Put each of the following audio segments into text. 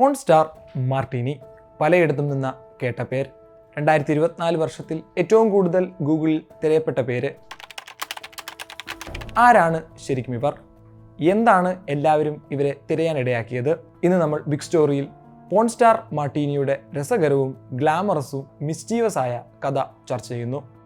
Porn star Martini പലയിടത്തും നിന്ന കേട്ട പേര്. രണ്ടായിരത്തി ഇരുപത്തിനാല് വർഷത്തിൽ ഏറ്റവും കൂടുതൽ ഗൂഗിളിൽ തിരയപ്പെട്ട പേര്. ആരാണ് ശരിക്കും ഇവർ? എന്താണ് എല്ലാവരും ഇവരെ തിരയാനിടയാക്കിയത് ഇന്ന് നമ്മൾ ബിഗ് സ്റ്റോറിയിൽ പോൺ സ്റ്റാർ മാർട്ടീനിയുടെ രസകരവും ഗ്ലാമറസും ആയ കഥ ചർച്ച ചെയ്യുന്നു.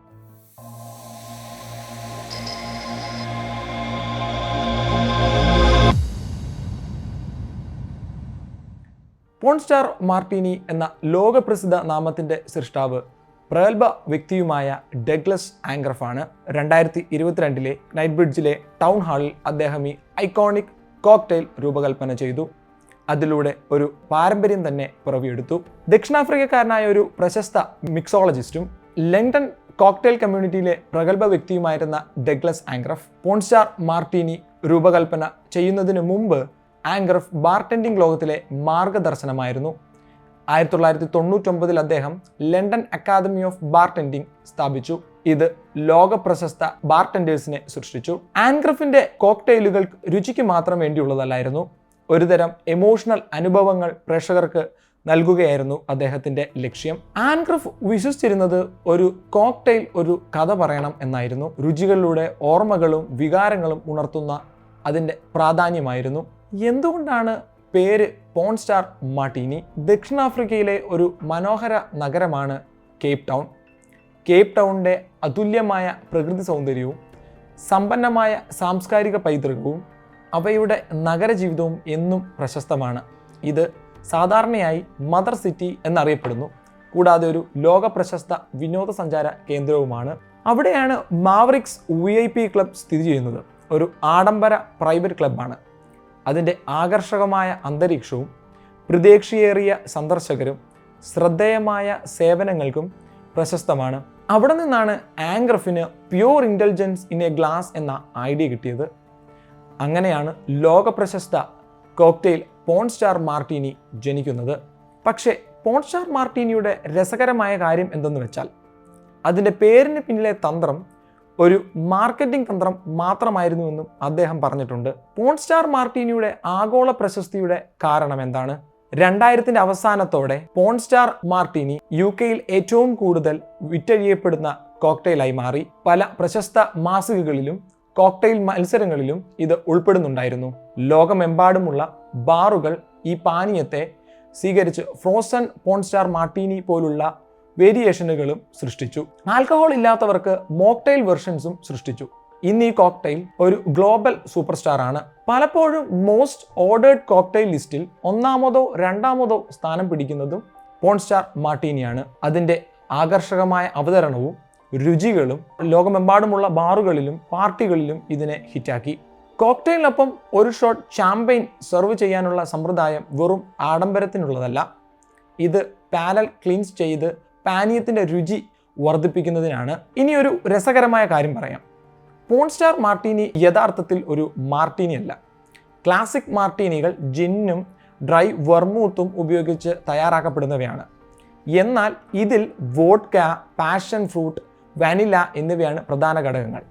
പോൺ സ്റ്റാർ മാർട്ടിനി എന്ന ലോകപ്രസിദ്ധ നാമത്തിന്റെ സൃഷ്ടാവ് പ്രഗത്ഭ വ്യക്തിയുമായ ഡെഗ്ലസ് ആംഗ്രഫ് ആണ് രണ്ടായിരത്തി ഇരുപത്തിരണ്ടിലെ നൈറ്റ് ബ്രിഡ്ജിലെ ടൗൺ ഹാളിൽ അദ്ദേഹം ഈ ഐക്കോണിക് കോക്ടെയിൽ രൂപകൽപ്പന ചെയ്തു. അതിലൂടെ ഒരു പാരമ്പര്യം തന്നെ പിറവിയെടുത്തു. ദക്ഷിണാഫ്രിക്കക്കാരനായ ഒരു പ്രശസ്ത മിക്സോളജിസ്റ്റും ലണ്ടൻ കോക്ടെയിൽ കമ്മ്യൂണിറ്റിയിലെ പ്രഗത്ഭ വ്യക്തിയുമായിരുന്ന ഡഗ്ലസ് ആംഗ്രഫ് പോൺസ്റ്റാർ മാർട്ടിനി രൂപകൽപ്പന ചെയ്യുന്നതിന് മുമ്പ് ആംഗ്രഫ് ബാർടെൻഡിംഗ് ലോകത്തിലെ മാർഗദർശനമായിരുന്നു. ആയിരത്തി തൊള്ളായിരത്തി തൊണ്ണൂറ്റൊമ്പതിൽ അദ്ദേഹം ലണ്ടൻ അക്കാദമി ഓഫ് ബാർടെൻഡിംഗ് സ്ഥാപിച്ചു. ഇത് ലോക പ്രശസ്ത ബാർടെൻഡേഴ്സിനെ സൃഷ്ടിച്ചു ആൻഗ്രഫിന്റെ കോക്ടെയിലുകൾ രുചിക്ക് മാത്രം വേണ്ടിയുള്ളതല്ലായിരുന്നു. ഒരുതരം എമോഷണൽ അനുഭവങ്ങൾ പ്രേക്ഷകർക്ക് നൽകുകയായിരുന്നു അദ്ദേഹത്തിന്റെ ലക്ഷ്യം. ആൻഗ്രഫ് വിശ്വസിച്ചിരുന്നത് ഒരു കോക്ടെയിൽ ഒരു കഥ പറയണം എന്നായിരുന്നു. രുചികളിലൂടെ ഓർമ്മകളും വികാരങ്ങളും ഉണർത്തുന്ന അതിന്റെ പ്രാധാന്യമായിരുന്നു. എന്തുകൊണ്ടാണ് പേര് പോൺ സ്റ്റാർ മാട്ടീനി ദക്ഷിണാഫ്രിക്കയിലെ ഒരു മനോഹര നഗരമാണ് കേപ്പ് ടൗൺ. കേപ്പ് ടൗണിന്റെ അതുല്യമായ പ്രകൃതി സൗന്ദര്യവും സമ്പന്നമായ സാംസ്കാരിക പൈതൃകവും അവയുടെ നഗരജീവിതവും എന്നും പ്രശസ്തമാണ്. ഇത് സാധാരണയായി മദർ സിറ്റി എന്നറിയപ്പെടുന്നു. കൂടാതെ ഒരു ലോക പ്രശസ്ത വിനോദസഞ്ചാര കേന്ദ്രവുമാണ്. അവിടെയാണ് Mavericks V I P club സ്ഥിതി ചെയ്യുന്നത്. ഒരു ആഡംബര പ്രൈവറ്റ് ക്ലബ്ബാണ് അതിന്റെ ആകർഷകമായ അന്തരീക്ഷവും പ്രതീക്ഷയേറിയ സന്ദർശകരും ശ്രദ്ധേയമായ സേവനങ്ങൾക്കും പ്രശസ്തമാണ്. അവിടെ നിന്നാണ് ആംഗ്രഫിന് pure intelligence in a glass എന്ന ഐഡിയ കിട്ടിയത്. അങ്ങനെയാണ് ലോകപ്രശസ്ത കോക്ടെയിൽ പോൺ സ്റ്റാർ മാർട്ടീനി ജനിക്കുന്നത്. പക്ഷേ പോൺ സ്റ്റാർ മാർട്ടീനിയുടെ രസകരമായ കാര്യം എന്തെന്ന് വെച്ചാൽ അതിന്റെ പേരിന് പിന്നിലെ തന്ത്രം ഒരു മാർക്കറ്റിംഗ് തന്ത്രം മാത്രമായിരുന്നുവെന്നും അദ്ദേഹം പറഞ്ഞിട്ടുണ്ട്. പോൺ സ്റ്റാർ മാർട്ടീനിയുടെ ആഗോള പ്രശസ്തിയുടെ കാരണം എന്താണ്? രണ്ടായിരത്തിന്റെ അവസാനത്തോടെ പോൺ സ്റ്റാർ മാർട്ടീനി യു കെയിൽ ഏറ്റവും കൂടുതൽ വിറ്റഴിയപ്പെടുന്ന കോക്ടെയിലായി മാറി. പല പ്രശസ്ത മാസികകളിലും കോക്ടെയിൽ മത്സരങ്ങളിലും ഇത് ഉൾപ്പെടുന്നുണ്ടായിരുന്നു. ലോകമെമ്പാടുമുള്ള ബാറുകൾ ഈ പാനീയത്തെ സ്വീകരിച്ച് ഫ്രോസൺ പോൺ സ്റ്റാർ മാർട്ടീനി പോലുള്ള വേരിയേഷനുകളും സൃഷ്ടിച്ചു. ആൽക്കഹോൾ ഇല്ലാത്തവർക്ക് മോക്ടെയിൽ വെർഷൻസും സൃഷ്ടിച്ചു. ഇന്ന് ഈ കോക്ടെയിൽ ഒരു ഗ്ലോബൽ സൂപ്പർ സ്റ്റാർ ആണ് പലപ്പോഴും മോസ്റ്റ് ഓർഡേർഡ് കോക്ടെയിൽ ലിസ്റ്റിൽ ഒന്നാമതോ രണ്ടാമതോ സ്ഥാനം പിടിക്കുന്നതും പോൺ സ്റ്റാർ മാർട്ടീനിയാണ്. അതിന്റെ ആകർഷകമായ അവതരണവും രുചികളും ലോകമെമ്പാടുമുള്ള ബാറുകളിലും പാർട്ടികളിലും ഇതിനെ ഹിറ്റാക്കി. കോക്ടെയിലിനൊപ്പം ഒരു ഷോട്ട് ചാമ്പയിൻ സെർവ് ചെയ്യാനുള്ള സമ്പ്രദായം വെറും ആഡംബരത്തിനുള്ളതല്ല. ഇത് പാനൽ ക്ലീൻസ് ചെയ്ത് പാനീയത്തിന്റെ രുചി വർദ്ധിപ്പിക്കുന്നതിനാണ്. ഇനി ഒരു രസകരമായ കാര്യം പറയാം. പോൺ സ്റ്റാർ മാർട്ടീനി യഥാർത്ഥത്തിൽ ഒരു മാർട്ടീനി അല്ല ക്ലാസിക് മാർട്ടീനികൾ ജിന്നും ഡ്രൈ വെർമൂത്തും ഉപയോഗിച്ച് തയ്യാറാക്കപ്പെടുന്നവയാണ്. എന്നാൽ ഇതിൽ വോഡ്ക പാഷൻ ഫ്രൂട്ട് വനില എന്നിവയാണ് പ്രധാന ഘടകങ്ങൾ.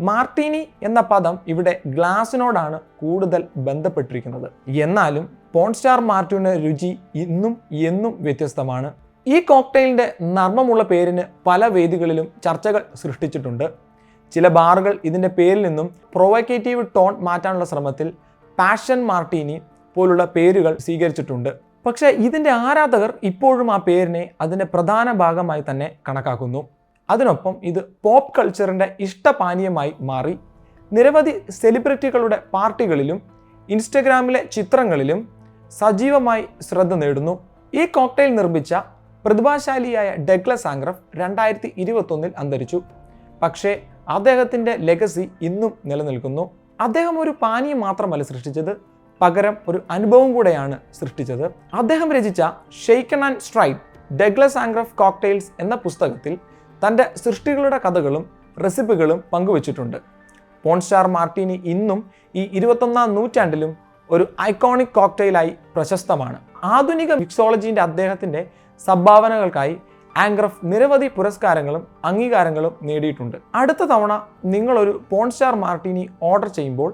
മാർട്ടീനി എന്ന പദം ഇവിടെ ഗ്ലാസിനോടാണ് കൂടുതൽ ബന്ധപ്പെട്ടിരിക്കുന്നത്. എന്നാലും പോൺസ്റ്റാർ മാർട്ടിയുടെ രുചി ഇന്നും എന്നും വ്യത്യസ്തമാണ്. ഈ കോക്ടെയിലിന്റെ നർമ്മമുള്ള പേരിന് പല വേദികളിലും ചർച്ചകൾ സൃഷ്ടിച്ചിട്ടുണ്ട്. ചില ബാറുകൾ ഇതിന്റെ പേരിൽ നിന്നും പ്രൊവക്കേറ്റീവ് ടോൺ മാറ്റാനുള്ള ശ്രമത്തിൽ പാഷൻ മാർട്ടീനി പോലുള്ള പേരുകൾ സ്വീകരിച്ചിട്ടുണ്ട്. പക്ഷേ ഇതിന്റെ ആരാധകർ ഇപ്പോഴും ആ പേരിനെ അതിന്റെ പ്രധാന ഭാഗമായി തന്നെ കണക്കാക്കുന്നു. അതിനൊപ്പം ഇത് പോപ്പ് കൾച്ചറിന്റെ ഇഷ്ടപാനീയമായി മാറി. നിരവധി സെലിബ്രിറ്റികളുടെ പാർട്ടികളിലും ഇൻസ്റ്റഗ്രാമിലെ ചിത്രങ്ങളിലും സജീവമായി ശ്രദ്ധ നേടുന്നു. ഈ കോക്ടെയിൽ നിർമ്മിച്ച പ്രതിഭാശാലിയായ ഡെഗ്ലസ് ആംഗ്രഫ് രണ്ടായിരത്തി ഇരുപത്തൊന്നിൽ അന്തരിച്ചു. പക്ഷേ അദ്ദേഹത്തിന്റെ ലെഗസി ഇന്നും നിലനിൽക്കുന്നു. അദ്ദേഹം ഒരു പാനീയം മാത്രമല്ല സൃഷ്ടിച്ചത്. പകരം ഒരു അനുഭവം കൂടെയാണ് സൃഷ്ടിച്ചത്. അദ്ദേഹം രചിച്ച shaken and straight Douglas ആംഗ്രഫ് cocktails എന്ന പുസ്തകത്തിൽ തന്റെ സൃഷ്ടികളുടെ കഥകളും റെസിപ്പികളും പങ്കുവച്ചിട്ടുണ്ട്. പോൺസ്റ്റാർ മാർട്ടിനി ഇന്നും ഈ ഇരുപത്തൊന്നാം നൂറ്റാണ്ടിലും ഒരു ഐക്കോണിക് കോക്ടെയിലായി പ്രശസ്തമാണ്. ആധുനിക മിക്സോളജീന്റെ അദ്ദേഹത്തിന്റെ സംഭാവനകൾക്കായി ആംഗ്രഫ് നിരവധി പുരസ്കാരങ്ങളും അംഗീകാരങ്ങളും നേടിയിട്ടുണ്ട്. അടുത്ത തവണ നിങ്ങളൊരു പോൺസ്റ്റാർ മാർട്ടിനി ഓർഡർ ചെയ്യുമ്പോൾ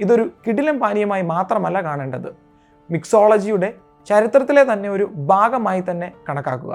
ഇതൊരു കിടിലം പാനീയമായി മാത്രമല്ല കാണേണ്ടത്. മിക്സോളജിയുടെ ചരിത്രത്തിലെ തന്നെ ഒരു ഭാഗമായി തന്നെ കണക്കാക്കുക.